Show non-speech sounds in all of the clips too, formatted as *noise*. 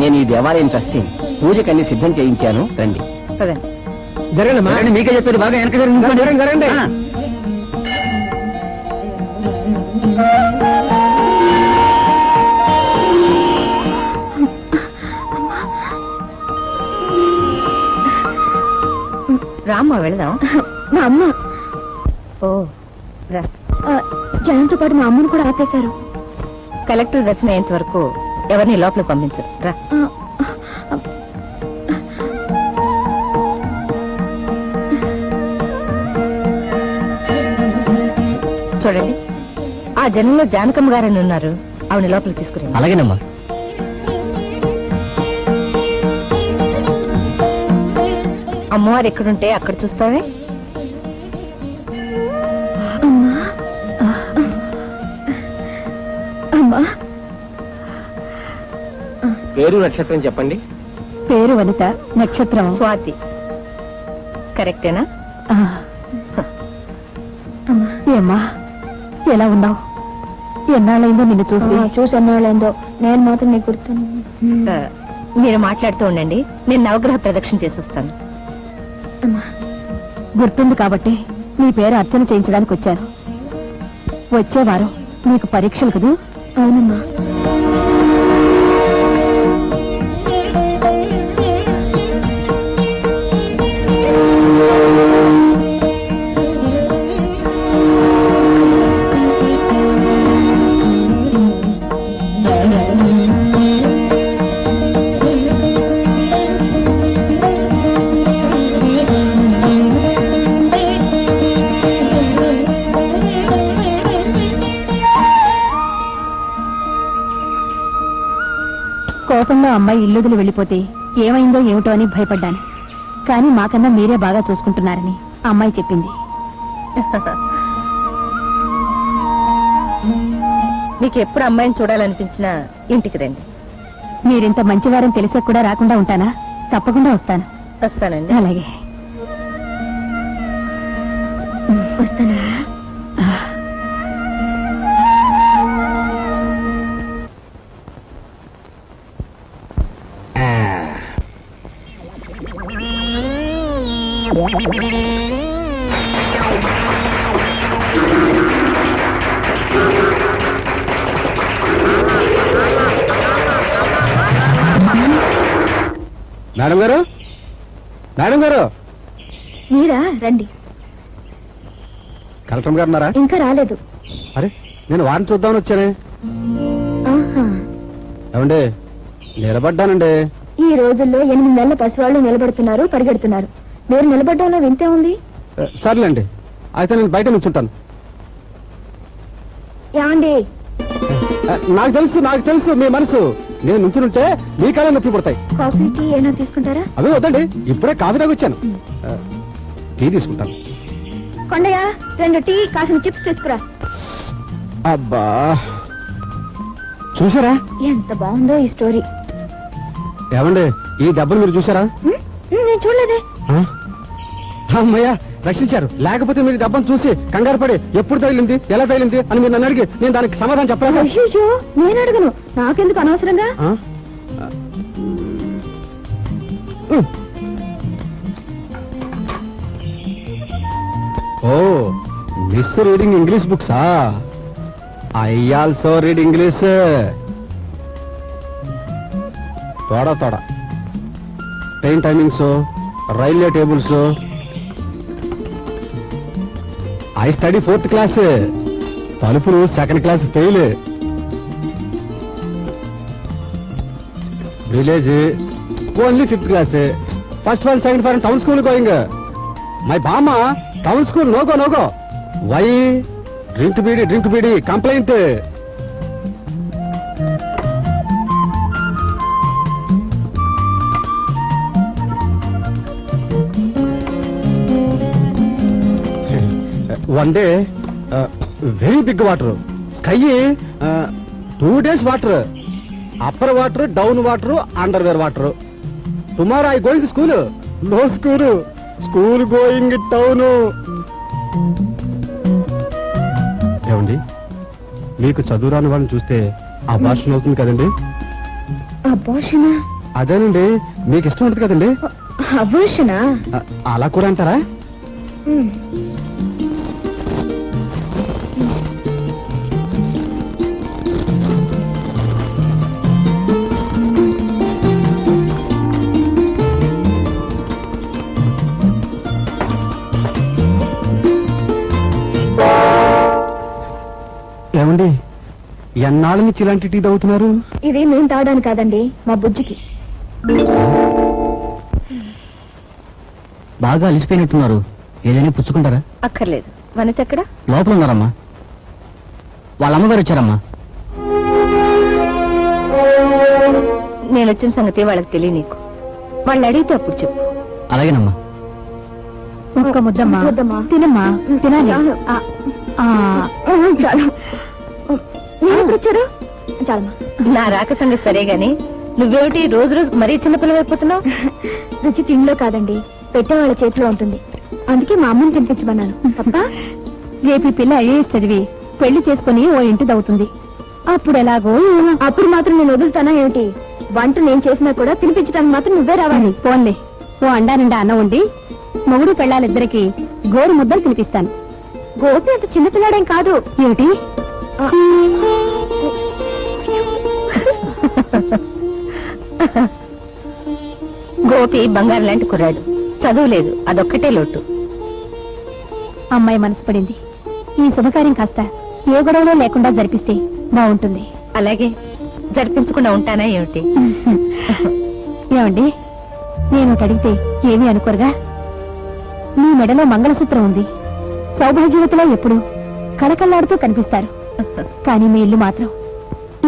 నేను ఈ దేవాలయం ట్రస్టీ పూజకన్నీ సిద్ధం చేయించాను. రండి. రండి, మీకే చెప్పేది బాగా వెనక జరగండి. రామ్మ వెళదాం. మా అమ్మ. ఓ రా. జనంతో పాటు మా అమ్మను కూడా ఆపేశారు. కలెక్టర్ దర్శనం అయ్యేంత వరకు ఎవరిని లోపల పంపించరు. రా. చూడండి ఆ జనంలో జానకమ్మ గారని ఉన్నారు. ఆవిడ లోపల తీసుకురండి. అలాగేనమ్మా. అమ్మవారు ఎక్కడుంటే అక్కడ చూస్తావే? పేరు నక్షత్రం చెప్పండి. పేరు వనిత నక్షత్రం. స్వాతి. కరెక్టేనా? ఏమ్మా? ఎలా ఉన్నావు? ఎన్నాళ్ళైందో నిన్ను చూసి. చూసి ఎన్నాళ్ళైందో. నేను మాత్రం నీకు గుర్తున్నా ఆ, మీరు మాట్లాడుతూ ఉండండి. నేను నవగ్రహ ప్రదక్షిణ చేసి వస్తాను గుర్తుంది కాబట్టి నీ పేరు అర్చన చేయించడానికి వచ్చాను వచ్చేవారు నీకు పరీక్షలు కదూ? అవునమ్మా. ఇల్లుదులు వెళ్ళిపోతే ఏమైందో ఏమిటో అని భయపడ్డాను. కానీ మాకన్నా మీరే బాగా చూసుకుంటున్నారని అమ్మాయి చెప్పింది. మీకు ఎప్పుడు అమ్మాయిని చూడాలనిపించినా ఇంటికి రండి. మీరింత మంచివారని తెలిసే కూడా రాకుండా ఉంటానా? తప్పకుండా వస్తాను. వస్తానండి. అలాగే. మేడం గారు? మేడం గారు? మీరా? రండి. కలెక్టర్ గారు ఉన్నారా? ఇంకా రాలేదు. అరే నేను వారిని చూద్దామని వచ్చానే. ఆహా. ఏమండి నిలబడ్డానండి. ఈ రోజుల్లో ఎనిమిది నెలల పసివాళ్ళు నిలబడుతున్నారు పరిగెడుతున్నారు. మీరు నిలబడ్డంలో వింతే ఉంది? ఏ, సర్లేండి. అయితే నేను బయట నుంచుంటాను. ఏమండి? ఏ, నాకు తెలుసు నాకు తెలుసు మీ మనసు. నేను నుంచునుంటే మీ కాళ్ళ నొప్పి పడతాయి. కాఫీ టీ ఏమైనా తీసుకుంటారా? అవి వద్దండి ఇప్పుడే కాఫీ తాగొచ్చాను. టీ తీసుకుంటాను. కొండయ్య రెండు టీ కాసిన చిప్స్ తీసుకురా. అబ్బా చూసారా? ఎంత బాగుందో ఈ స్టోరీ. ఏమండి ఈ డబ్బులు మీరు చూసారా? నేను చూడలేదే? అమ్మయ్య రక్షించారు. లేకపోతే మీరు ఈ డబ్బను చూసి కంగారు పడి ఎప్పుడు తగిలింది ఎలా తగిలింది అని మీరు నన్ను అడిగి నేను దానికి సమాధానం చెప్పలేదా అయ్యో నేను అడగను. నాకెందుకు అనవసరంగా? ఆ? Um. Oh miss reading English బుక్సా? I also read English. Toda Toda. Train timings railway tables. I study fourth class తలుపులు second class fail village only fifth class first one second for town school going my బామ్మ town school no go no go why drink beedi drink beedi complaint one day very big water sky two days water upper water down water under where water tomorrow I going school no school school going town ఏమండి? మీకు చదువు రాని వాళ్ళని చూస్తే అభాషణ అవుతుంది కదండి? అదేనండి. మీకు ఇష్టం ఉంటుంది కదండి? అలా కూర అంటారా? ఏమండి ఎన్నాళ్ళ నుంచి ఇలాంటి టీ తాగుతున్నారు? ఇది నేను తాగడానికి కాదండి మా బుజ్జికి. బాగా అలిసిపోయినట్టున్నారు. ఏదైనా పుచ్చుకుంటారా? అక్కర్లేదు. వనిత ఎక్కడ? లోపల ఉన్నారమ్మా. వాళ్ళ అమ్మగారు వచ్చారమ్మా. నేను వచ్చిన సంగతి వాళ్ళకి తెలియ నీకు. వాళ్ళు అడిగితే అప్పుడు చెప్పు. అలాగేనమ్మా. ఒక్క ముద్దమ్మా. తినమ్మా. తినాలి. చాలు. ఆ, ఆ, చాలు. వచ్చారు చాలమ్మా నా రాక సంగతి సరే గాని నువ్వేమిటి రోజు రోజుకు మరీ చిన్నపిల్లలు అయిపోతున్నావు *laughs* రుచి తిండిలో కాదండి పెట్టేవాళ్ళ చేతిలో ఉంటుంది. అందుకే మా అమ్మని తినిపించమన్నాను. తప్ప రేపు ఈ పిల్ల ఐఏఎస్ చదివి పెళ్ళి చేసుకుని ఓ ఇంటిది అవుతుంది అప్పుడు ఎలాగో. అప్పుడు మాత్రం నేను వదులుతానా ఏమిటి? వంట నేను చేసినా కూడా తినిపించడానికి మాత్రం నువ్వే రావాలి. పోన్లే. ఓ అండా నిండా అన్నం ఉండి మొగుడు పెళ్ళాలిద్దరికి గోరు ముద్దలు తినిపిస్తాను. గోపి అంత చిన్నపిల్లాడేం కాదు. ఏమిటి? గోపి బంగారు లాంటి కుర్రాడు. చదువు లేదు అదొక్కటే లోటు. అమ్మాయి మనసు పడింది. ఈ శుభకార్యం కాస్త ఏ గొడవలో లేకుండా జరిపిస్తే బాగుంటుంది. అలాగే జరిపించకుండా ఉంటానా ఏమిటి? ఏమండి నేను అడిగితే ఏమీ అనుకోరుగా? మీ మెడలో మంగళసూత్రం ఉంది. సౌభాగ్యవతిలో ఎప్పుడు కళకళ్ళాడుతూ కనిపిస్తారు. కానీ మీ ఇల్లు మాత్రం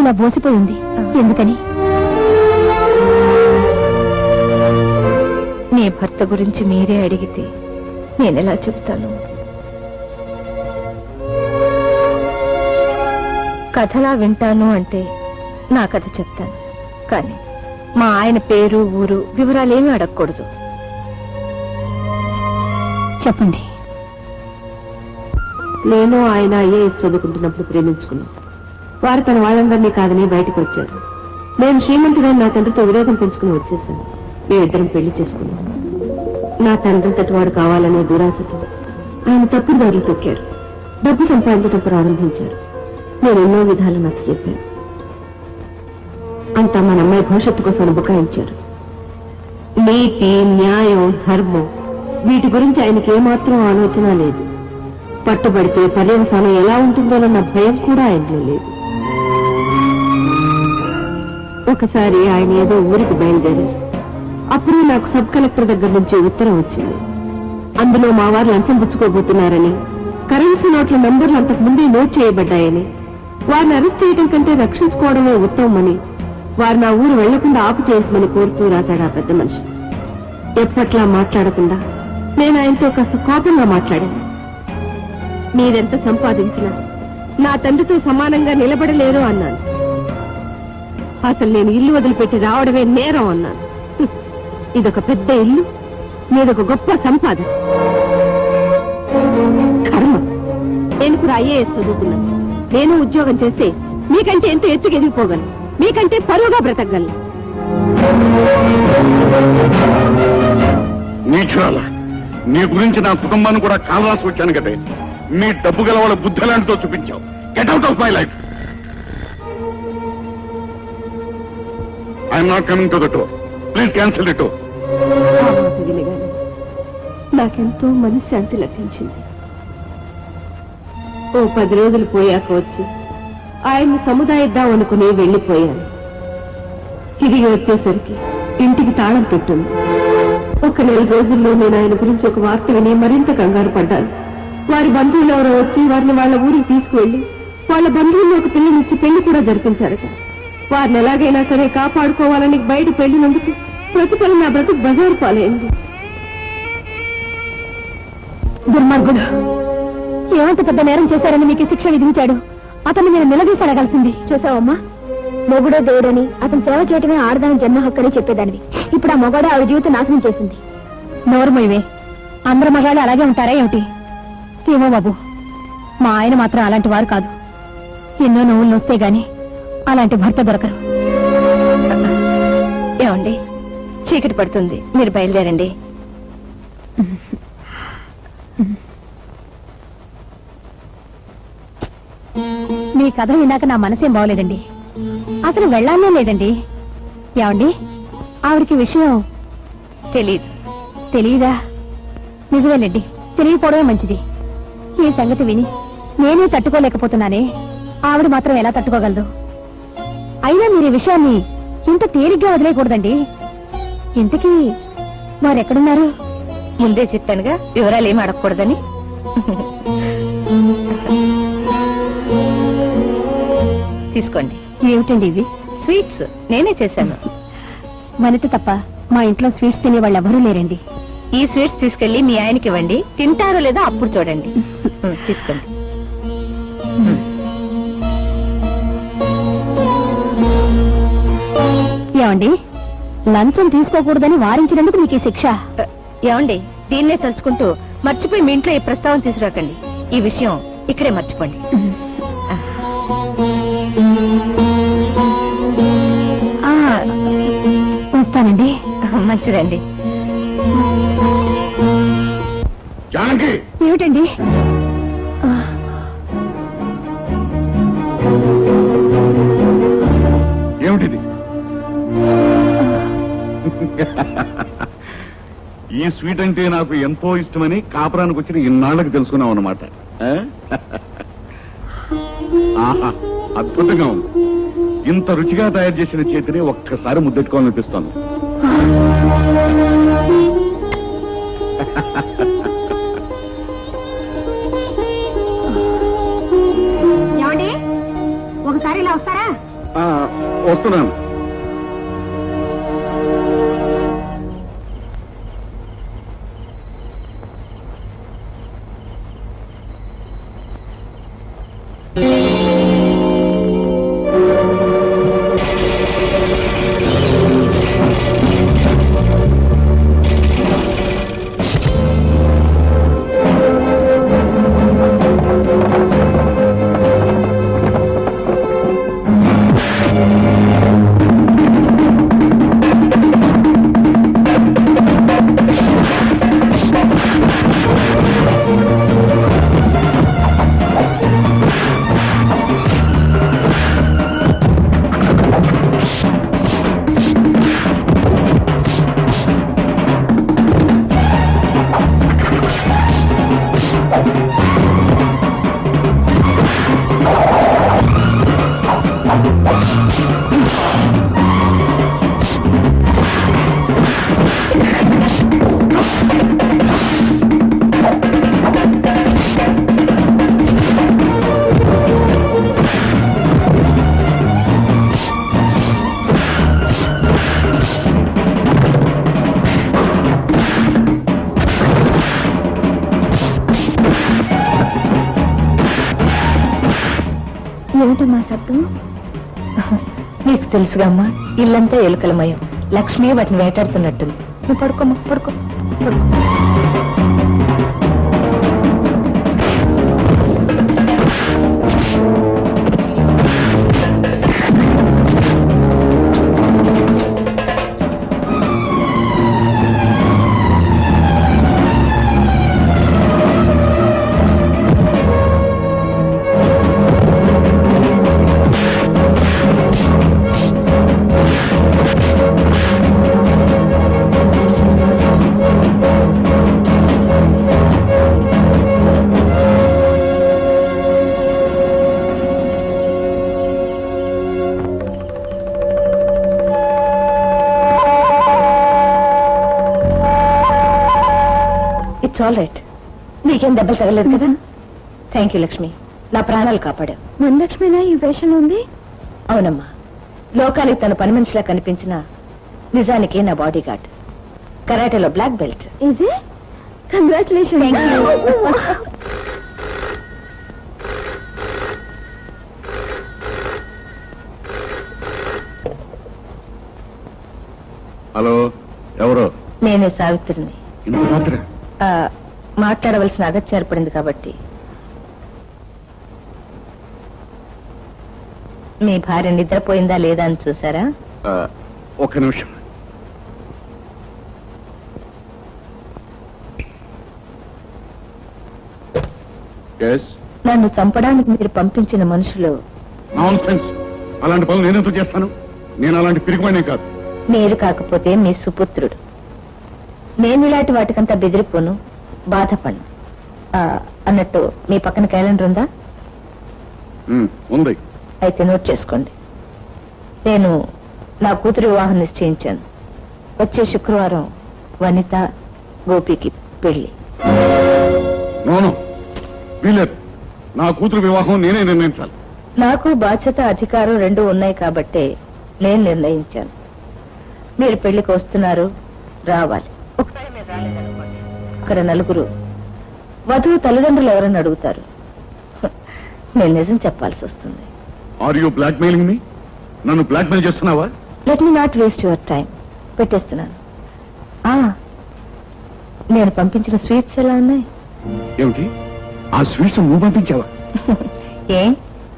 ఇలా బోసిపోయింది ఎందుకని? నీ భర్త గురించి మీరే అడిగితే నేనెలా చెప్తాను కథలా వింటాను అంటే నా కథ చెప్తాను. కానీ మా ఆయన పేరు ఊరు వివరాలేమీ అడగకూడదు. చెప్పండి. నేను ఆయన ఐఏఎస్ చదువుకుంటున్నప్పుడు ప్రేమించుకున్నాం. వారు తన వాళ్ళందరినీ కాదని బయటకు వచ్చారు. నేను శ్రీమంతుడని నా తండ్రితో విరోధం పెంచుకుని వచ్చేసాను మేమిద్దరం పెళ్ళి చేసుకున్నాం. నా తండ్రి తటి వాడు కావాలనే దురాశతో ఆయన తప్పుడు దారులు తొక్కారు. డబ్బు సంపాదించడం ప్రారంభించారు. నేను ఎన్నో విధాలు నచ్చ చెప్పాను. అంతా మన అమ్మాయి భవిష్యత్తు కోసం బుకాయించారు. నీతి న్యాయం ధర్మం వీటి గురించి ఆయనకి ఏమాత్రం ఆలోచన లేదు. పట్టుబడితే పర్యవసానం ఎలా ఉంటుందోనన్న భయం కూడా ఆయనలో లేదు. ఒకసారి ఆయన ఏదో ఊరికి బయలుదేరారు. అప్పుడు నాకు సబ్ కలెక్టర్ దగ్గర నుంచి ఉత్తరం వచ్చింది. అందులో మా వారు లంచం పుచ్చుకోబోతున్నారని కరెన్సీ నోట్ల నంబర్లు అంతకు ముందే నోట్ చేయబడ్డాయని వారిని అరెస్ట్ చేయడం కంటే రక్షించుకోవడమే ఉత్తమమని వారు నా ఊరు వెళ్ళకుండా ఆపు చేయించమని కోరుతూ రాశాడు ఆ పెద్ద మనిషి. ఎప్పట్లా మాట్లాడకుండా నేను ఆయనతో కాస్త కోపంగా మాట్లాడాను. మీరెంత సంపాదించినా నా తండ్రితో సమానంగా నిలబడలేరు అన్నాను. అసలు నేను ఇల్లు వదిలిపెట్టి రావడమే నేరం అన్నాను. ఇదొక పెద్ద ఇల్లు మీదొక గొప్ప సంపాదన కర్మ. నేను కూడా ఐఏఎస్ చదువుకున్నాను. నేను ఉద్యోగం చేస్తే మీకంటే ఎంత ఎత్తుకు ఎదిగిపోగలను. మీకంటే పరువుగా బ్రతకగలను. నీచురాల నీ గురించి నా కుటుంబాన్ని కూడా కాలరాసి వచ్చాను కదే. నీ డబ్బు గల వాళ్ళ బుద్ధి లాంటితో చూపించావు. Get out of my life I'm not coming to the tour please cancel the tour నాకెంతో మనశ్శాంతి లభించింది. ఓ పది రోజులు పోయాక వచ్చి ఆయన్ని సముదాయిద్దాం అనుకుని వెళ్ళిపోయాను. తిరిగి వచ్చేసరికి ఇంటికి తాళం పెట్టుంది. ఒక నెల రోజుల్లో నేను ఆయన గురించి ఒక వార్త విని మరింత కంగారు పడ్డాను. వారి బంధువులు ఎవరో వచ్చి వారిని వాళ్ళ ఊరికి తీసుకువెళ్ళి వాళ్ళ బంధువుల్లో ఒక పిల్లనిచ్చి పెళ్ళి కూడా జరిపించారట. వారిని ఎలాగైనా సరే కాపాడుకోవాలని బయట పెళ్ళినందుకు ప్రతిఫలం నా బ్రతుకు బజారు పాలైంది. దుర్మార్గుడు ఏమంత పెద్ద నేరం చేశారని మీకు శిక్ష విధించాడు. అతను నేను నిలదీసి అడగాల్సింది చూసావమ్మా? మొగుడో దేవుడని అతను సేవ చేయటమే ఆడదాని జన్మ హక్కని చెప్పేదానివి. ఇప్పుడు ఆ మొగాడే ఆవిడ జీవితం నాశనం చేసింది. నోరు అందరు మగాళ్ళు అలాగే ఉంటారా ఏమిటి? ఏమో బాబు. మా ఆయన మాత్రం అలాంటి వారు కాదు. ఎన్నో నువ్వులు వస్తే గాని అలాంటి భర్త దొరకరు. ఏమండి? చీకటి పడుతుంది. మీరు బయలుదేరండి. మీ కథ విన్నాక నా మనసేం బాగోలేదండి అసలు వెళ్ళాలనే లేదండి. ఏమండి? ఆవిడకి విషయం తెలీదు. తెలియదా నిజమేనండి తెలియకపోవడమే మంచిది. ఈ సంగతి విని నేనే తట్టుకోలేకపోతున్నానే. ఆవిడ మాత్రం ఎలా తట్టుకోగలదు? అయినా మీరు ఈ విషయాన్ని ఇంత తేలిగ్గా వదిలేయకూడదండి. ఇంతకీ వారెక్కడున్నారు? ముందే చెప్పానుగా వివరాలు ఏమి అడగకూడదని. తీసుకోండి. ఏమిటండి ఇవి? స్వీట్స్. నేనే చేశాను. వనిత తప్ప మా ఇంట్లో స్వీట్స్ తినే వాళ్ళు ఎవరూ లేరండి. ఈ స్వీట్స్ తీసుకెళ్ళి మీ ఆయనకి ఇవ్వండి. తింటారో లేదో అప్పుడు చూడండి. తీసుకోండి. ఏమండి? లంచం తీసుకోకూడదని వారించినందుకు మీకు ఈ శిక్ష? ఏమండి? దీన్నే తలుచుకుంటూ మర్చిపోయి మీ ఇంట్లో ఈ ప్రస్తావన తీసుకురాకండి. ఈ విషయం ఇక్కడే మర్చిపోండి. ఆ, వస్తానండి. మంచిదండి. ఏమిటండి? *laughs* ఈ స్వీట్ అంటే నాకు ఎంతో ఇష్టమని కాపురానికి వచ్చిన ఇన్నాళ్ళకి తెలుసుకున్నావు అనమాట *laughs* అద్భుతంగా ఉంది. ఇంత రుచిగా తయారు చేసిన చేతిని ఒక్కసారి ముద్దెట్టుకోవాలనిపిస్తోంది. ఒకసారి ఇలా వస్తారా? వస్తున్నాను. ఏమిటమ్మా సత్తు? నీకు తెలుసుగా అమ్మా ఇల్లంతా ఎలుకలమయం లక్ష్మి వాటిని వేటాడుతున్నట్టుంది. నువ్వు పడుకోమ్మా పడుకో పడుకో. ఇట్స్ ఆల్ రైట్ నీకేం దెబ్బలు తగలేదు కదా? Thank you Lakshmi. నా ప్రాణాలు కాపాడావు మన లక్ష్మినా ఈ వేషంలో ఉంది? అవునమ్మా. లోకానికి తన పని మనిషిలా కనిపించిన నిజానికి నా బాడీ గార్డ్ కరాటేలో బ్లాక్ బెల్ట్ ఇది కంగ్రాచులేషన్ హలో ఎవరు? నేనే సావిత్రిని. మాట్లాడవలసిన అగత్య ఏర్పడింది కాబట్టి. మీ భార్య నిద్రపోయిందా లేదా అని చూసారా ఒక నిమిషం. నన్ను చంపడానికి మీరు పంపించిన మనుషులు అలాంటి పనులు నేనెందుకు చేస్తాను? నేను అలాంటి పిరిగిపోయినా కాదు. మీరు కాకపోతే మీ సుపుత్రుడు. నేను ఇలాంటి వాటికంతా బెదిరిపోను. బాధపడను. అన్నట్టు మీ పక్కన క్యాలెండర్ ఉందా? ఉంది. అయితే నోట్ చేసుకోండి. నేను నా కూతురి వివాహం నిశ్చయించాను. వచ్చే శుక్రవారం వనిత గోపికి పెళ్ళి వీలేదు నా. కూతురు వివాహం నేనే నిర్ణయించాలి. నాకు బాధ్యత అధికారం రెండు ఉన్నాయి కాబట్టే నేను నిర్ణయించాను. మీరు పెళ్ళికి వస్తున్నారు రావాలి. అక్కడ నలుగురు వధువు తల్లిదండ్రులు ఎవరని అడుగుతారు. నేను నిజం చెప్పాల్సి వస్తుంది. Are you blackmailing me నన్ను బ్లాక్ మెయిల్ చేస్తున్నావా? Let me not waste your time పెట్టేస్తున్నాను. ఆ, నేను పంపించిన స్వీట్స్ ఎలా ఉన్నాయి? ఏమిటి? ఆ స్వీట్స్ నువ్వు పంపించావా? *laughs* ఏ?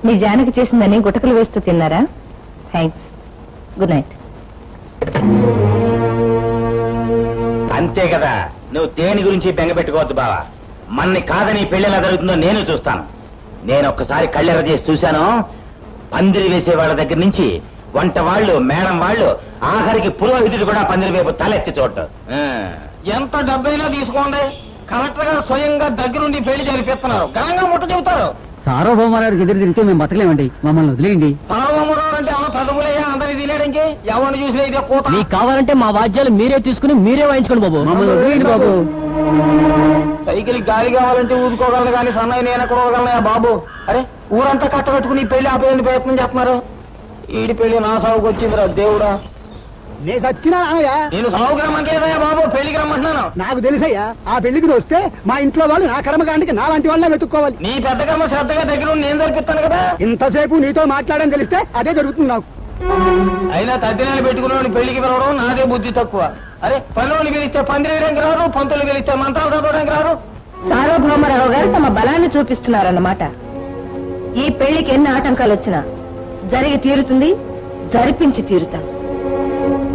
మీ జానకి చేసిందని గుటకలు వేస్తూ తిన్నారా? థ్యాంక్స్ గుడ్ నైట్ అంతే కదా. నువ్వు దేని గురించి బెంగ పెట్టుకోవద్దు బావా. మన్ని కాదని పెళ్ళి ఎలా జరుగుతుందో నేను చూస్తాను. నేను ఒక్కసారి కళ్ళెర చేసి చూశాను. పందిరి వేసే వాళ్ళ దగ్గర నుంచి వంట వాళ్ళు మేడం వాళ్ళు ఆఖరికి పురోహితుడు కూడా పందిరి వైపు తలెత్తి చూడటం ఎంత డబ్బైనా తీసుకోండి. కలెక్టర్ గారు స్వయంగా దగ్గరుండి పెళ్ళి జరిపిస్తున్నారు. ఘనంగా ముట్ట చెబుతారు. సార్వభౌమానికి ఎదురు తిరిగితే మేము బతకలేమండి. మమ్మల్ని వదిలేయండి. సార్వభౌమరావు అంటే ఆ పెదవులయ్యా ఎవరిని చూసినా ఇదే కూత మీకు కావాలంటే మా వాద్యాలు మీరే తీసుకుని మీరే వాయించుకోండి బాబు. మమ్మల్ని వదిలేయండి బాబు? సైకిల్ గాలి కావాలంటే ఊదుకోగలను కానీ సన్నయ్య నేను బాబు? అరే ఊరంతా కట్టకట్టుకుని ఈ పెళ్ళి ఆపేయండి ప్రయత్నం చేస్తున్నారు. ఈడి పెళ్ళి నా సాగుకు వచ్చిందిరా దేవుడా. నేను సచ్చినా నేను సాగుకు రమ్మంటలేదయ్యా బాబు పెళ్ళికి రమ్మంటున్నాను. నాకు తెలుసయ్యా ఆ పెళ్ళికి నువ్వు వస్తే మా ఇంట్లో వాళ్ళు నా కర్మకాండికి నాలాంటి వాళ్ళే వెతుక్కోవాలి. నీ పెద్ద కర్మ శ్రద్ధగా దగ్గర ఉండి నేను జరిపిస్తాను కదా. ఇంతసేపు నీతో మాట్లాడని తెలిస్తే అదే జరుగుతుంది నాకు. అయినా తద్దినాలు పెట్టుకున్నాడు పెళ్ళికి పిలవడం నాదే బుద్ధి తక్కువ. అరే పనులు పిలిస్తే పందిరేయడానికి రారు పంతులు పిలిస్తే మంత్రాలు చదవడానికి రారు. సార్వభౌమరావు గారు తమ బలాన్ని చూపిస్తున్నారన్నమాట. ఈ పెళ్ళికి ఎన్ని ఆటంకాలు వచ్చినా జరిగి తీరుతుంది జరిపించి తీరుతాం.